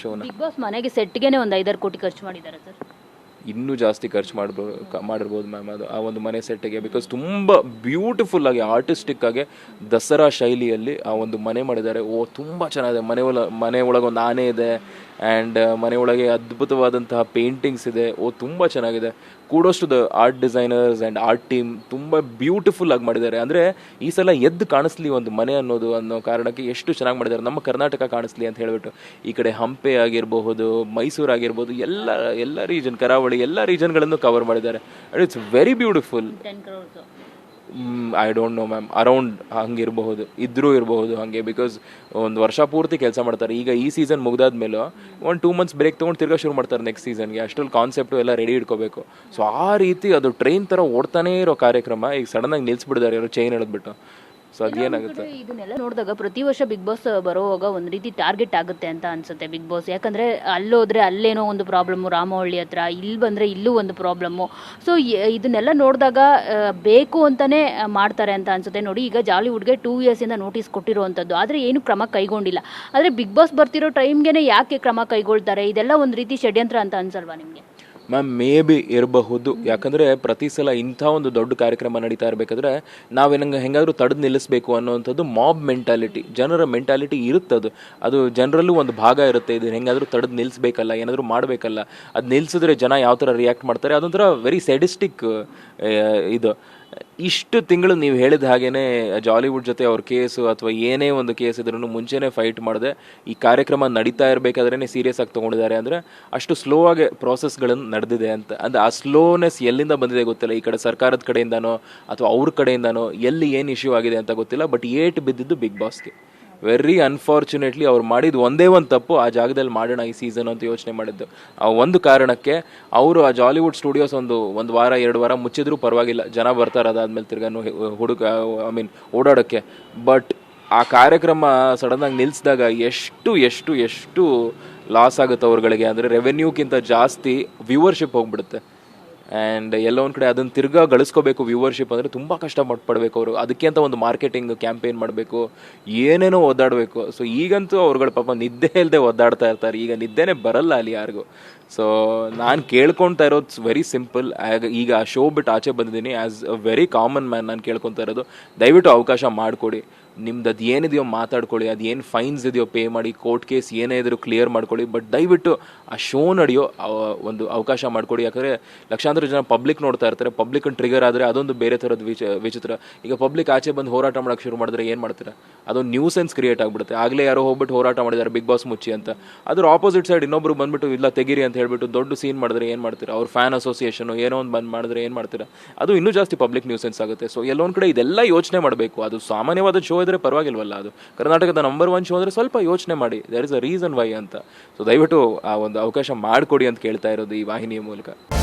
ಶೋನ. Big boss ಮನೆಗೆ ಸೆಟ್ಗೆನೆ ಒಂದು ಐದಾರು ಕೋಟಿ ಖರ್ಚು ಮಾಡಿದ್ದಾರೆ ಸರ್. ಇನ್ನೂ ಜಾಸ್ತಿ ಖರ್ಚು ಮಾಡ್ಬೋದು ಮಾಡಿರ್ಬೋದು ಮ್ಯಾಮ್ ಅದು. ಆ ಒಂದು ಮನೆ ಸೆಟ್ಟಿಗೆ ಬಿಕಾಸ್ ತುಂಬ ಬ್ಯೂಟಿಫುಲ್ ಆಗಿ ಆರ್ಟಿಸ್ಟಿಕ್ ಆಗಿ ದಸರಾ ಶೈಲಿಯಲ್ಲಿ ಆ ಒಂದು ಮನೆ ಮಾಡಿದ್ದಾರೆ. ಓ ತುಂಬ ಚೆನ್ನಾಗಿದೆ. ಮನೆ ಒಳ ಮನೆ ಒಳಗೆ ಒಂದು ಆನೆ ಇದೆ. ಆ್ಯಂಡ್ ಮನೆಯೊಳಗೆ ಒಳಗೆ ಅದ್ಭುತವಾದಂತಹ ಪೇಂಟಿಂಗ್ಸ್ ಇದೆ. ಓ, ತುಂಬ ಚೆನ್ನಾಗಿದೆ. Kudos to the art designers and art team ತುಂಬ ಬ್ಯೂಟಿಫುಲ್ ಆಗಿ ಮಾಡಿದ್ದಾರೆ. ಅಂದರೆ, ಈ ಸಲ ಎದ್ದು ಕಾಣಿಸ್ಲಿ ಒಂದು ಮನೆ ಅನ್ನೋದು, ಅನ್ನೋ ಕಾರಣಕ್ಕೆ ಎಷ್ಟು ಚೆನ್ನಾಗಿ ಮಾಡಿದ್ದಾರೆ. ನಮ್ಮ ಕರ್ನಾಟಕ ಕಾಣಿಸ್ಲಿ ಅಂತ ಹೇಳಿಬಿಟ್ಟು. ಈ ಕಡೆ ಹಂಪೆ ಆಗಿರಬಹುದು, ಮೈಸೂರು ಆಗಿರ್ಬೋದು ಎಲ್ಲ ಎಲ್ಲ ರೀಜನ್ ಕರಾವಳಿ, ಎಲ್ಲ ರೀಜನ್ಗಳನ್ನು ಕವರ್ ಮಾಡಿದ್ದಾರೆ. And it's very beautiful I don't know ma'am around ಹಂಗಿರಬಹುದು. ಇದ್ರೂ ಇರಬಹುದು ಹಾಗೆ ಬಿಕಾಸ್ ಒಂದು ವರ್ಷ ಪೂರ್ತಿ ಕೆಲಸ ಮಾಡ್ತಾರೆ. ಈಗ ಈ ಸೀಸನ್ ಮುಗ್ದಾದ್ಮೇಲೆ ಒಂದು ಟೂ ಮಂತ್ಸ್ ಬ್ರೇಕ್ ತೊಗೊಂಡು ತಿರ್ಗಾ ಶುರು ಮಾಡ್ತಾರೆ ನೆಕ್ಸ್ಟ್ ಸೀಸನ್ಗೆ ಅಷ್ಟ್ರಲ್ಲಿ ಕಾನ್ಸೆಪ್ಟು ಎಲ್ಲ ರೆಡಿ ಇಟ್ಕೋಬೇಕು. ಸೊ ಆ ರೀತಿ ಅದು ಟ್ರೈನ್ ಥರ ಓಡ್ತಾನೇ ಇರೋ ಕಾರ್ಯಕ್ರಮ ಈಗ ಸಡನ್ನಾಗಿ ನಿಲ್ಲಿಸ್ಬಿಟ್ಟಿದ್ದಾರೆ ಇರೋ ಚೈನ್ ಎಳೆದ್ಬಿಟ್ಟು. ಸೊ ಅದೇನಾಗುತ್ತೆ? ಇದನ್ನೆಲ್ಲ ನೋಡಿದಾಗ ಪ್ರತಿ ವರ್ಷ ಬಿಗ್ ಬಾಸ್ ಬರೋವಾಗ ಒಂದು ರೀತಿ ಟಾರ್ಗೆಟ್ ಆಗುತ್ತೆ ಅಂತ ಅನ್ಸುತ್ತೆ ಬಿಗ್ ಬಾಸ್ ಯಾಕಂದ್ರೆ ಅಲ್ಲೋದ್ರೆ ಅಲ್ಲೇನೋ ಒಂದು ಪ್ರಾಬ್ಲಮ್ಮು ರಾಮಹಳ್ಳಿ ಹತ್ರ ಇಲ್ಲಿ ಬಂದ್ರೆ ಇಲ್ಲೂ ಒಂದು ಪ್ರಾಬ್ಲಮ್ಮು ಸೊ ಇದನ್ನೆಲ್ಲ ನೋಡಿದಾಗ ಬೇಕು ಅಂತಾನೆ ಮಾಡ್ತಾರೆ ಅಂತ ಅನ್ಸುತ್ತೆ. ನೋಡಿ ಈಗ ಜಾಲಿವುಡ್ಗೆ ಟೂ ಇಯರ್ಸಿಂದ ನೋಟಿಸ್ ಕೊಟ್ಟಿರುವಂಥದ್ದು. ಆದರೆ ಏನು ಕ್ರಮ ಕೈಗೊಂಡಿಲ್ಲ. ಆದರೆ ಬಿಗ್ ಬಾಸ್ ಬರ್ತಿರೋ ಟೈಮ್ಗೆ ಯಾಕೆ ಕ್ರಮ ಕೈಗೊಳ್ತಾರೆ? ಇದೆಲ್ಲ ಒಂದು ರೀತಿ ಷಡ್ಯಂತ್ರ ಅಂತ ಅನ್ಸಲ್ವಾ ನಿಮಗೆ? ಮ್ಯಾಮ್, ಮೇ ಬಿ ಇರಬಹುದು. ಯಾಕಂದ್ರೆ ಪ್ರತಿ ಸಲ ಇಂಥ ಒಂದು ದೊಡ್ಡ ಕಾರ್ಯಕ್ರಮ ನಡೀತಾ ಇರಬೇಕಾದ್ರೆ ನಾವೇನಂಗೆ ಹೆಂಗಾದರೂ ತಡೆದು ನಿಲ್ಲಿಸಬೇಕು ಅನ್ನೋವಂಥದ್ದು ಮಾಬ್ ಮೆಂಟಾಲಿಟಿ ಜನರ ಮೆಂಟಾಲಿಟಿ ಇರುತ್ತದು ಅದು. ಜನರಲ್ಲೂ ಒಂದು ಭಾಗ ಇರುತ್ತೆ. ಇದು ಹೆಂಗಾದರೂ ತಡೆದು ನಿಲ್ಲಿಸಬೇಕಲ್ಲ ಏನಾದರೂ ಮಾಡಬೇಕಲ್ಲ. ಅದು ನಿಲ್ಲಿಸಿದ್ರೆ ಜನ ಯಾವ ಥರ ರಿಯಾಕ್ಟ್ ಮಾಡ್ತಾರೆ, ಅದೊಂಥರ ವೆರಿ ಸೆಡಿಸ್ಟಿಕ್ ಇದು. ಇಷ್ಟು ತಿಂಗಳು ನೀವು ಹೇಳಿದ ಹಾಗೇನೆ ಜಾಲಿವುಡ್ ಜೊತೆ ಅವ್ರ ಕೇಸು ಅಥವಾ ಏನೇ ಒಂದು ಕೇಸ್ ಇದ್ರೂ ಮುಂಚೆನೇ ಫೈಟ್ ಮಾಡದೆ ಈ ಕಾರ್ಯಕ್ರಮ ನಡೀತಾ ಇರಬೇಕಾದ್ರೆ ಸೀರಿಯಸ್ ಆಗಿ ತೊಗೊಂಡಿದ್ದಾರೆ ಅಂದರೆ ಅಷ್ಟು ಸ್ಲೋ ಆಗಿ ಪ್ರಾಸೆಸ್ಗಳನ್ನು ನಡೆದಿದೆ ಅಂತ. ಅಂದರೆ ಆ ಸ್ಲೋನೆಸ್ ಎಲ್ಲಿಂದ ಬಂದಿದೆ ಗೊತ್ತಿಲ್ಲ. ಈ ಕಡೆ ಸರ್ಕಾರದ ಕಡೆಯಿಂದನೋ ಅಥವಾ ಅವ್ರ ಕಡೆಯಿಂದನೋ ಎಲ್ಲಿ ಏನು ಇಶ್ಯೂ ಆಗಿದೆ ಅಂತ ಗೊತ್ತಿಲ್ಲ. ಬಟ್ ಏಟ್ ಬಿದ್ದಿದ್ದು ಬಿಗ್ ಬಾಸ್ಗೆ ವೆರಿ ಅನ್ಫಾರ್ಚುನೇಟ್ಲಿ ಅವ್ರು ಮಾಡಿದ್ದು ಒಂದೇ ಒಂದು ತಪ್ಪು ಆ ಜಾಗದಲ್ಲಿ ಮಾಡೋಣ ಈ ಸೀಸನ್ ಅಂತ ಯೋಚನೆ ಮಾಡಿದ್ದು. ಆ ಒಂದು ಕಾರಣಕ್ಕೆ ಅವರು ಆ ಜಾಲಿವುಡ್ ಸ್ಟುಡಿಯೋಸ್ ಒಂದು ಒಂದು ವಾರ, ಎರಡು ವಾರ ಮುಚ್ಚಿದ್ರು ಪರವಾಗಿಲ್ಲ. ಜನ ಬರ್ತಾರೆ ಅದಾದ್ಮೇಲೆ ತಿರ್ಗಾನು ಹುಡುಗ ಐ ಮೀನ್ ಓಡಾಡೋಕ್ಕೆ. ಬಟ್ ಆ ಕಾರ್ಯಕ್ರಮ ಸಡನ್ನಾಗಿ ನಿಲ್ಲಿಸಿದಾಗ ಎಷ್ಟು ಎಷ್ಟು ಎಷ್ಟು ಲಾಸ್ ಆಗುತ್ತೆ ಅವ್ರುಗಳಿಗೆ. ಅಂದರೆ ರೆವೆನ್ಯೂಕ್ಕಿಂತ ಜಾಸ್ತಿ ವ್ಯೂವರ್ಶಿಪ್ ಹೋಗ್ಬಿಡುತ್ತೆ. ಆ್ಯಂಡ್ ಎಲ್ಲೊಂದು ಒಂದು ಕಡೆ ಅದನ್ನು ತಿರ್ಗಾ ಗಳಿಸ್ಕೋಬೇಕು ವ್ಯೂವರ್ಶಿಪ್ ಅಂದರೆ ತುಂಬ ಕಷ್ಟ ಪಡ್ಬೇಕು ಅವರು. ಅದಕ್ಕೆ ಅಂತ ಒಂದು ಮಾರ್ಕೆಟಿಂಗ್ ಕ್ಯಾಂಪೇನ್ ಮಾಡಬೇಕು, ಏನೇನೋ ಒದ್ದಾಡಬೇಕು. ಸೊ ಈಗಂತೂ ಅವ್ರುಗಳ ಪಾಪ ನಿದ್ದೆ ಇಲ್ಲದೆ ಒದ್ದಾಡ್ತಾ ಇರ್ತಾರೆ. ಈಗ ನಿದ್ದೆನೇ ಬರಲ್ಲ ಅಲ್ಲಿ ಯಾರಿಗೂ. ಸೊ ನಾನು ಕೇಳ್ಕೊತಾ ಇರೋದು ವೆರಿ ಸಿಂಪಲ್ ಈಗ ಆ ಶೋ ಬಿಟ್ಟು ಆಚೆ ಬಂದಿದ್ದೀನಿ. As a very common man ನಾನು ಕೇಳ್ಕೊತಾ ಇರೋದು, ದಯವಿಟ್ಟು ಅವಕಾಶ ಮಾಡಿಕೊಡಿ. ನಿಮ್ದು ಅದು ಏನಿದೆಯೋ ಮಾತಾಡ್ಕೊಳ್ಳಿ, ಅದು ಏನು ಫೈನ್ಸ್ ಇದೆಯೋ ಪೇ ಮಾಡಿ ಕೋರ್ಟ್ ಕೇಸ್ ಏನೇ ಇದ್ರೂ ಕ್ಲಿಯರ್ ಮಾಡ್ಕೊಳ್ಳಿ ಬಟ್ ದಯವಿಟ್ಟು ಆ ಶೋ ನಡೆಯೋ ಒಂದು ಅವಕಾಶ ಮಾಡಿಕೊಡಿ. ಯಾಕಂದರೆ ಲಕ್ಷಾಂತರ ಜನ ಪಬ್ಲಿಕ್ ನೋಡ್ತಾ ಇರ್ತಾರೆ ಪಬ್ಲಿಕ್ ಟ್ರಿಗರ್ ಆದರೆ ಅದೊಂದು ಬೇರೆ ಥರದ ವಿಚ, ವಿಚಿತ್ರ. ಈಗ ಪಬ್ಲಿಕ್ ಆಚೆ ಬಂದು ಹೋರಾಟ ಮಾಡೋಕೆ ಶುರು ಮಾಡಿದ್ರೆ ಏನು ಮಾಡ್ತೀರಾ? ಅದೊಂದು ನ್ಯೂ ಸೆನ್ಸ್ ಕ್ರಿಯೇಟ್ ಆಗಿಬಿಡುತ್ತೆ. ಆಗಲೇ ಯಾರೋ ಹೋಗ್ಬಿಟ್ಟು ಹೋರಾಟ ಮಾಡಿದ್ದಾರೆ ಬಿಗ್ ಬಾಸ್ ಮುಚ್ಚಿ ಅಂತ. ಅದ್ರ ಆಪೋಸಿಟ್ ಸೈಡ್ ಇನ್ನೊಬ್ರು ಬಂದ್ಬಿಟ್ಟು, ಇಲ್ಲ, ತೆಗಿರಿ ಅಂತ ಹೇಳ್ಬಿಟ್ಟು ದೊಡ್ಡ ಸೀನ್ ಮಾಡಿದ್ರೆ ಏನು ಮಾಡ್ತೀರಾ? ಅವ್ರ ಫ್ಯಾನ್ ಅಸೋಸಿಯೇಷನ್ ಏನೋ ಒಂದು ಬಂದ್ ಮಾಡಿದ್ರೆ ಏನು ಮಾಡ್ತೀರಾ? ಅದು ಇನ್ನೂ ಜಾಸ್ತಿ ಪಬ್ಲಿಕ್ ನ್ಯೂಸೆನ್ಸ್ ಆಗುತ್ತೆ. ಸೊ ಎಲ್ಲೊಂದು ಕಡೆ ಇದೆಲ್ಲ ಯೋಚನೆ ಮಾಡಬೇಕು. ಅದು ಸಾಮಾನ್ಯವಾದ ಶೋ ಇದ್ರೆ ಪರವಾಗಿಲ್ವಲ್ಲ ಅದು? ಕರ್ನಾಟಕದ ನಂಬರ್ ಒನ್ ಶೋ ಅಂದರೆ ಸ್ವಲ್ಪ ಯೋಚನೆ ಮಾಡಿ. There is a reason why ಅಂತ. ಸೊ ದಯವಿಟ್ಟು ಆ ಒಂದು ಅವಕಾಶ ಮಾಡಿಕೊಡಿ ಅಂತ ಕೇಳ್ತಾ ಇರೋದು ಈ ವಾಹಿನಿಯ ಮೂಲಕ.